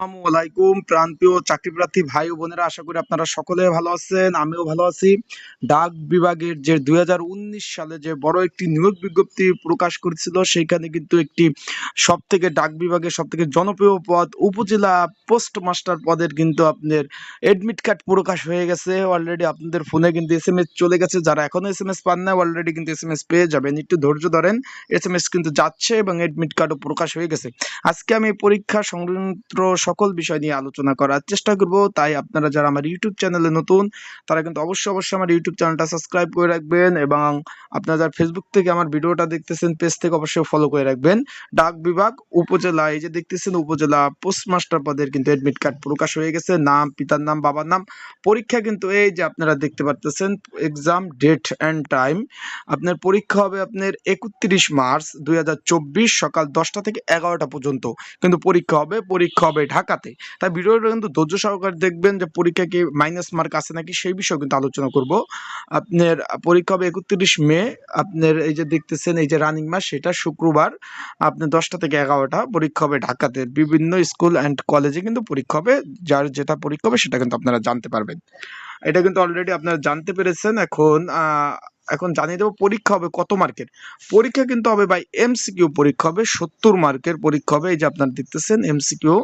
আসসালামু আলাইকুম চাকরি প্রার্থী ভাই ও বোনেরা, আশা করি আপনারা সকলে ভালো আছেন, আমিও ভালো আছি। ডাক বিভাগের যে দুই হাজার উনিশ সালে যে বড় একটি নিয়োগ বিজ্ঞপ্তি প্রকাশ করেছিল, সেইখানে কিন্তু একটি সব থেকে ডাক বিভাগের সব থেকে জনপ্রিয় পদ উপজেলা পোস্ট মাস্টার পদের কিন্তু আপনার এডমিট কার্ড প্রকাশ হয়ে গেছে। অলরেডি আপনাদের ফোনে কিন্তু এস চলে গেছে, যারা এখনও এস এম এস পান না অলরেডি কিন্তু এস এম এস পেয়ে যাবেন। একটু ধৈর্য ধরেন এস এম এস কিন্তু যাচ্ছে এবং এডমিট কার্ডও প্রকাশ হয়ে গেছে। আজকে আমি পরীক্ষা সংক্রান্ত সকল বিষয় নিয়ে আলোচনা করার চেষ্টা করব। তাই আপনারা যারা আমার ইউটিউব চ্যানেলে নতুন, তারা কিন্তু অবশ্যই অবশ্যই আমার ইউটিউব চ্যানেলটা সাবস্ক্রাইব করে রাখবেন এবং আপনারা যারা ফেসবুক থেকে আমার ভিডিওটা দেখতেছেন পেজ থেকে অবশ্যই ফলো করে রাখবেন। ডাক বিভাগ উপজেলা, এই যে দেখতেছেন উপজেলা পোস্টমাস্টার পদের কিন্তু এডমিট কার্ড প্রকাশ হয়ে গেছে। নাম, পিতার নাম, বাবার নাম, পরীক্ষা কিন্তু এই যে আপনারা দেখতে পারতেছেন এক্সাম ডেট অ্যান্ড টাইম আপনার পরীক্ষা হবে আপনার একত্রিশ মার্চ দুই হাজার চব্বিশ সকাল দশটা থেকে এগারোটা পর্যন্ত। কিন্তু পরীক্ষা হবে পরীক্ষা হবে ঢাকাতে। তাই ভিডিওটা কিন্তু ধৈর্য সহকারে দেখবেন যে পরীক্ষা কি মাইনাস মার্ক আছে নাকি সেই বিষয়ে কিন্তু আলোচনা করব। আপনার পরীক্ষা হবে একত্রিশ মে, আপনার এই যে দেখতেছেন এই যে রানিং মাস সেটা শুক্রবার, আপনার দশটা থেকে এগারোটা পরীক্ষা হবে ঢাকাতে। বিভিন্ন স্কুল অ্যান্ড কলেজে কিন্তু পরীক্ষা হবে, যার যেটা পরীক্ষা হবে সেটা কিন্তু আপনারা জানতে পারবেন। এটা কিন্তু অলরেডি আপনারা জানতে পেরেছেন। এখন এখন জানিয়ে দেবো পরীক্ষা হবে কত মার্কের? পরীক্ষা কিন্তু হবে বাই এমসিকিউ পরীক্ষা হবে, সত্তর মার্কের পরীক্ষা হবে। এই যে আপনারা দেখতেছেন এমসিকিউ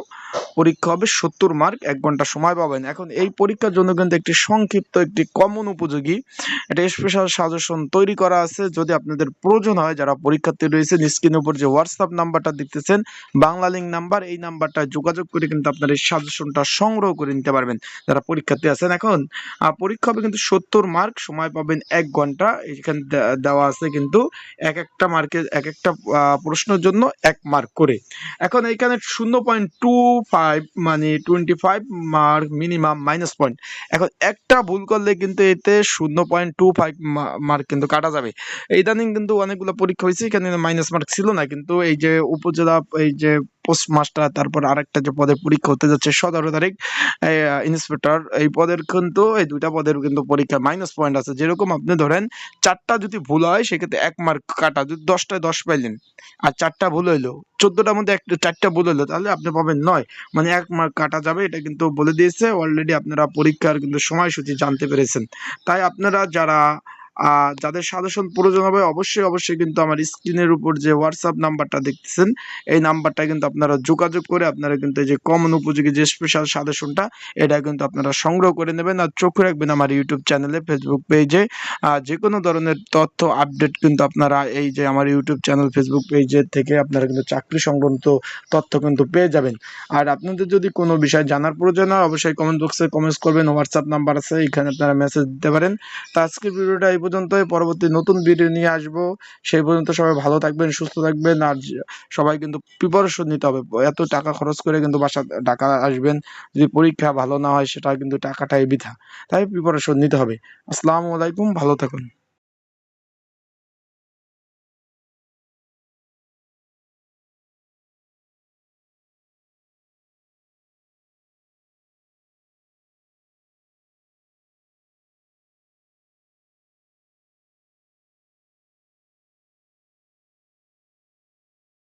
পরীক্ষা হবে, সত্তর মার্ক, এক ঘণ্টা সময় পাবেন। এখন এই পরীক্ষার জন্য কিন্তু একটি সংক্ষিপ্ত, একটি কমন উপযোগী, একটা স্পেশাল সাজেশন তৈরি করা আছে। যদি আপনাদের প্রয়োজন হয়, যারা পরীক্ষার্থী রয়েছেন স্ক্রিনের উপর যে হোয়াটসঅ্যাপ নাম্বারটা দেখতেছেন, বাংলা লিঙ্ক নাম্বার এই নাম্বারটা যোগাযোগ করে কিন্তু আপনার এই সাজেশনটা সংগ্রহ করে নিতে পারবেন, যারা পরীক্ষার্থী আছেন। এখন পরীক্ষা হবে কিন্তু সত্তর মার্ক, সময় পাবেন এক ঘণ্টা। এখানে দেওয়া আছে কিন্তু এক একটা মার্কে এক একটা প্রশ্নের জন্য এক মার্ক করে। এখন এখানে শূন্য পয়েন্ট টু ফাইভ মানে twenty five mark minimum, minus point. এখন একটা ভুল করলে কিন্তু এতে শূন্য পয়েন্ট টু ফাইভ মার্ক কিন্তু কাটা যাবে। ইদানিং কিন্তু অনেকগুলো পরীক্ষা হয়েছে, এখানে মাইনাস মার্ক ছিল না, কিন্তু এই যে উপজেলা, এই যে পোস্ট মাস্টার তারপর আরেকটা যে পদের পরীক্ষা হতে যাচ্ছে সতেরো তারিখ ইন্সপেক্টর, এই পদের কিন্তু, এই দুইটা পদের কিন্তু পরীক্ষা মাইনাস পয়েন্ট আছে। যেরকম আপনি ধরেন, চারটা যদি ভুল হয়, সেক্ষেত্রে এক মার্ক কাটা, যদি দশটায় দশ পাইলেন, আর চারটা ভুল হইল, চোদ্দটার মধ্যে একটা, চারটা ভুল হইল, তাহলে আপনি পাবেন নয়। মানে এক মার্ক কাটা যাবে, এটা কিন্তু বলে দিয়েছে অলরেডি আপনারা পরীক্ষার কিন্তু সময়সূচি জানতে পেরেছেন। তাই আপনারা যারা যাদের সাজেশন প্রয়োজন হবে, অবশ্যই অবশ্যই কিন্তু আমার স্ক্রিনের উপর যে হোয়াটসঅ্যাপ নাম্বারটা দেখতেছেন, এই নাম্বারটা কিন্তু আপনারা যোগাযোগ করে আপনারা কিন্তু এই যে কমন উপযোগী যে স্পেশাল সাজেশনটা, এটা কিন্তু আপনারা সংগ্রহ করে নেবেন আর চোখ রাখবেন আমার ইউটিউব চ্যানেলে ফেসবুক পেজে যে কোনো ধরনের তথ্য আপডেট কিন্তু আপনারা এই যে আমার ইউটিউব চ্যানেল ফেসবুক পেজের থেকে আপনারা কিন্তু চাকরি সংক্রান্ত তথ্য কিন্তু পেয়ে যাবেন। আর আপনাদের যদি কোনো বিষয় জানার প্রয়োজন হয়, অবশ্যই কমেন্ট বক্সে কমেন্টস করবেন। হোয়াটসঅ্যাপ নাম্বার আছে, এখানে আপনারা মেসেজ দিতে পারেন। তো আজকের ভিডিওটা এই পর্যন্তই। পরবর্তী নতুন ভিডিও নিয়ে আসব। সেই পর্যন্ত সবাই ভালো থাকবেন, সুস্থ থাকবেন। আর সবাই কিন্তু প্রিপারেশন নিতে হবে। এত টাকা খরচ করে কিন্তু বাসা ঢাকা আসবেন। যদি পরীক্ষা ভালো না হয়, সেটা কিন্তু টাকাটাই বৃথা। তাই প্রিপারেশন নিতে হবে। আসসালামু আলাইকুম, ভালো থাকুন।